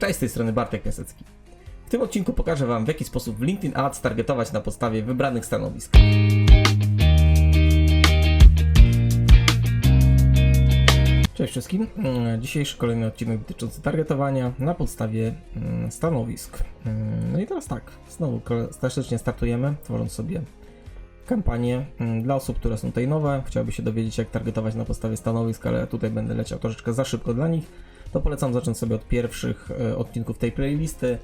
Cześć, z tej strony Bartek Piasecki. W tym odcinku pokażę Wam, w jaki sposób w LinkedIn Ads targetować na podstawie wybranych stanowisk. Cześć wszystkim. Mm, Dzisiejszy kolejny odcinek dotyczący targetowania na podstawie mm, stanowisk. Mm, No i teraz tak, znowu klasycznie startujemy, tworząc sobie kampanię dla osób, które są tutaj nowe. Chciałby się dowiedzieć, jak targetować na podstawie stanowisk, ale tutaj będę leciał troszeczkę za szybko dla nich. To polecam zacząć sobie od pierwszych e, odcinków tej playlisty,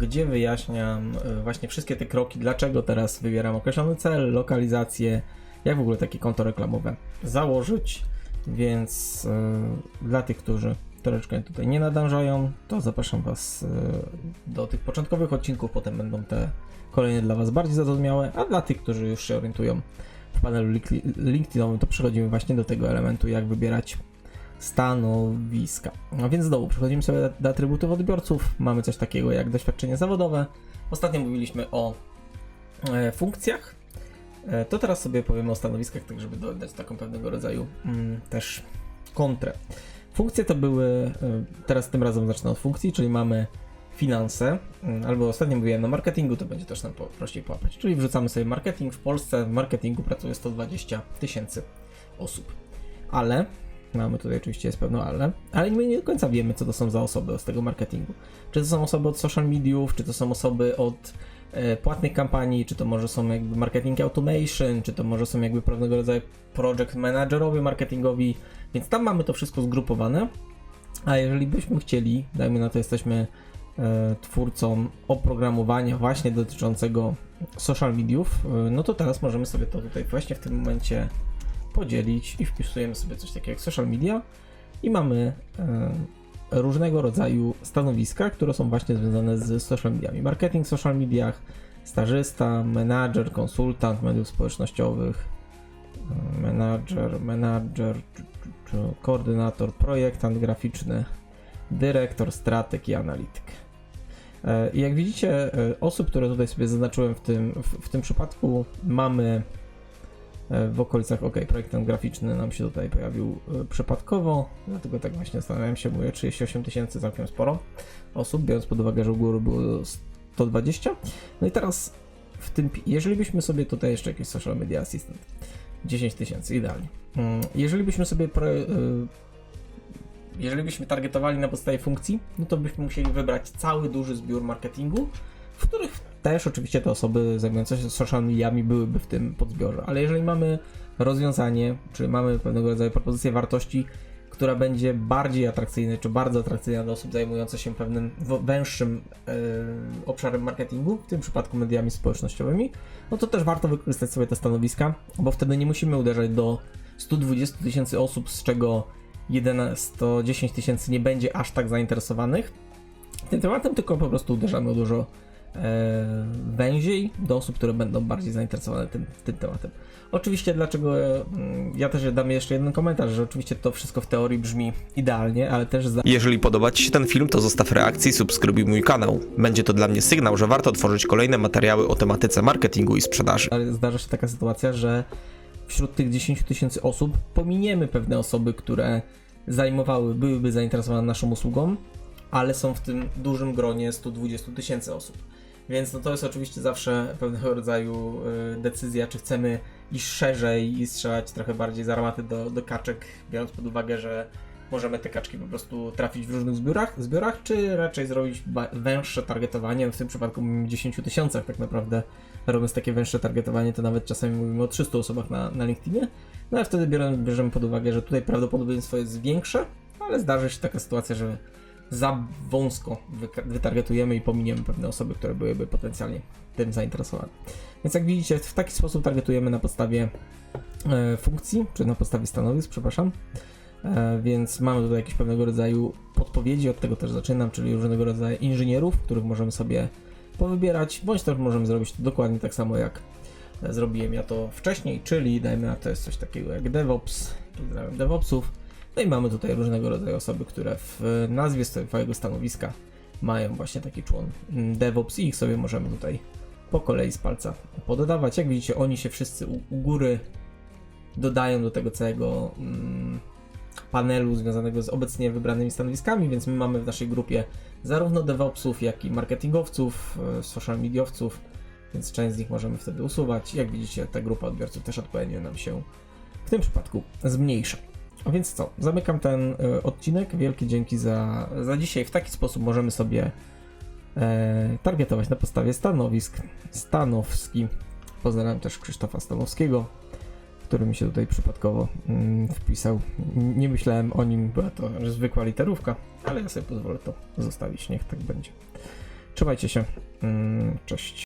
gdzie wyjaśniam e, właśnie wszystkie te kroki, dlaczego teraz wybieram określony cel, lokalizację, jak w ogóle takie konto reklamowe założyć. Więc e, dla tych, którzy troszeczkę tutaj nie nadążają, to zapraszam Was e, do tych początkowych odcinków, potem będą te kolejne dla Was bardziej zrozumiałe, a dla tych, którzy już się orientują w panelu link- LinkedInowym, to przechodzimy właśnie do tego elementu, jak wybierać stanowiska. No więc znowu przechodzimy sobie do, do atrybutów odbiorców. Mamy coś takiego jak doświadczenie zawodowe. Ostatnio mówiliśmy o e, funkcjach. E, to teraz sobie powiemy o stanowiskach, tak żeby dodać taką pewnego rodzaju mm, też kontrę. Funkcje to były, e, teraz tym razem zacznę od funkcji, czyli mamy finanse, mm, albo ostatnio mówiłem na marketingu, to będzie też nam po, prościej połapać. Czyli wrzucamy sobie marketing. W Polsce w marketingu pracuje 120 tysięcy osób. Ale Mamy tutaj oczywiście jest pewno ale, ale my nie do końca wiemy, co to są za osoby z tego marketingu. Czy to są osoby od social mediów, czy to są osoby od e, płatnych kampanii, czy to może są jakby marketing automation, czy to może są jakby pewnego rodzaju project managerowie marketingowi, więc tam mamy to wszystko zgrupowane. A jeżeli byśmy chcieli, dajmy na to, jesteśmy e, twórcą oprogramowania właśnie dotyczącego social mediów, e, no to teraz możemy sobie to tutaj właśnie w tym momencie podzielić i wpisujemy sobie coś takiego jak social media i mamy e, różnego rodzaju stanowiska, które są właśnie związane z social mediami. Marketing w social mediach, stażysta, menadżer, konsultant mediów społecznościowych, e, menadżer, menadżer, koordynator, projektant graficzny, dyrektor, strateg i analityk. E, I jak widzicie, osób, które tutaj sobie zaznaczyłem w tym, w, w tym przypadku, mamy w okolicach, ok, projektant graficzny nam się tutaj pojawił e, przypadkowo, dlatego tak właśnie zastanawiałem się, mówię, 38 tysięcy całkiem sporo osób, biorąc pod uwagę, że u góry było 120. No i teraz w tym, jeżeli byśmy sobie tutaj jeszcze jakiś social media assistant, 10 tysięcy, idealnie. Mm, Jeżeli byśmy sobie pro, y, jeżeli byśmy targetowali na podstawie funkcji, no to byśmy musieli wybrać cały duży zbiór marketingu, w których też oczywiście te osoby zajmujące się social mediami byłyby w tym podzbiorze. Ale jeżeli mamy rozwiązanie, czy mamy pewnego rodzaju propozycję wartości, która będzie bardziej atrakcyjna, czy bardzo atrakcyjna dla osób zajmujących się pewnym węższym e, obszarem marketingu, w tym przypadku mediami społecznościowymi, no to też warto wykorzystać sobie te stanowiska, bo wtedy nie musimy uderzać do 120 tysięcy osób, z czego 11, 110 tysięcy nie będzie aż tak zainteresowanych tym tematem, tylko po prostu uderzamy dużo węziej do osób, które będą bardziej zainteresowane tym, tym tematem. Oczywiście, dlaczego e, mm, ja też dam jeszcze jeden komentarz, że oczywiście to wszystko w teorii brzmi idealnie, ale też Jeżeli podoba Ci się ten film, to zostaw reakcję i subskrybuj mój kanał. Będzie to dla mnie sygnał, że warto tworzyć kolejne materiały o tematyce marketingu i sprzedaży. ale zdarza się taka sytuacja, że wśród tych 10 tysięcy osób pominiemy pewne osoby, które zajmowały, byłyby zainteresowane naszą usługą, ale są w tym dużym gronie 120 tysięcy osób. Więc no to jest oczywiście zawsze pewnego rodzaju y, decyzja, czy chcemy iść szerzej i strzelać trochę bardziej z armaty do, do kaczek, biorąc pod uwagę, że możemy te kaczki po prostu trafić w różnych zbiorach, zbiorach czy raczej zrobić węższe targetowanie, w tym przypadku mówimy o 10 tysiącach tak naprawdę, robiąc takie węższe targetowanie, to nawet czasami mówimy o 300 osobach na, na LinkedInie, no ale wtedy bierzemy pod uwagę, że tutaj prawdopodobieństwo jest większe, ale zdarzy się taka sytuacja, że za wąsko wytargetujemy i pominiemy pewne osoby, które byłyby potencjalnie tym zainteresowane. Więc jak widzicie, w taki sposób targetujemy na podstawie e, funkcji, czy na podstawie stanowisk, przepraszam. E, więc mamy tutaj jakieś pewnego rodzaju podpowiedzi, od tego też zaczynam, czyli różnego rodzaju inżynierów, których możemy sobie powybierać, bądź też możemy zrobić to dokładnie tak samo jak e, zrobiłem ja to wcześniej, czyli dajmy na to jest coś takiego jak DevOps, DevOpsów. No i mamy tutaj różnego rodzaju osoby, które w nazwie swojego stanowiska mają właśnie taki człon mm, DevOps i ich sobie możemy tutaj po kolei z palca pododawać. Jak widzicie, oni się wszyscy u, u góry dodają do tego całego mm, panelu związanego z obecnie wybranymi stanowiskami, więc my mamy w naszej grupie zarówno DevOpsów, jak i marketingowców, e, social mediowców, więc część z nich możemy wtedy usuwać. Jak widzicie, ta grupa odbiorców też odpowiednio nam się w tym przypadku zmniejsza. Więc co? Zamykam ten e, odcinek. Wielkie dzięki za, za dzisiaj. W taki sposób możemy sobie e, targetować na podstawie stanowisk. Stanowski. Pozdrawiam też Krzysztofa Stanowskiego, który mi się tutaj przypadkowo mm, wpisał. Nie myślałem o nim, była to zwykła literówka, ale ja sobie pozwolę to zostawić. Niech tak będzie. Trzymajcie się. Mm, Cześć.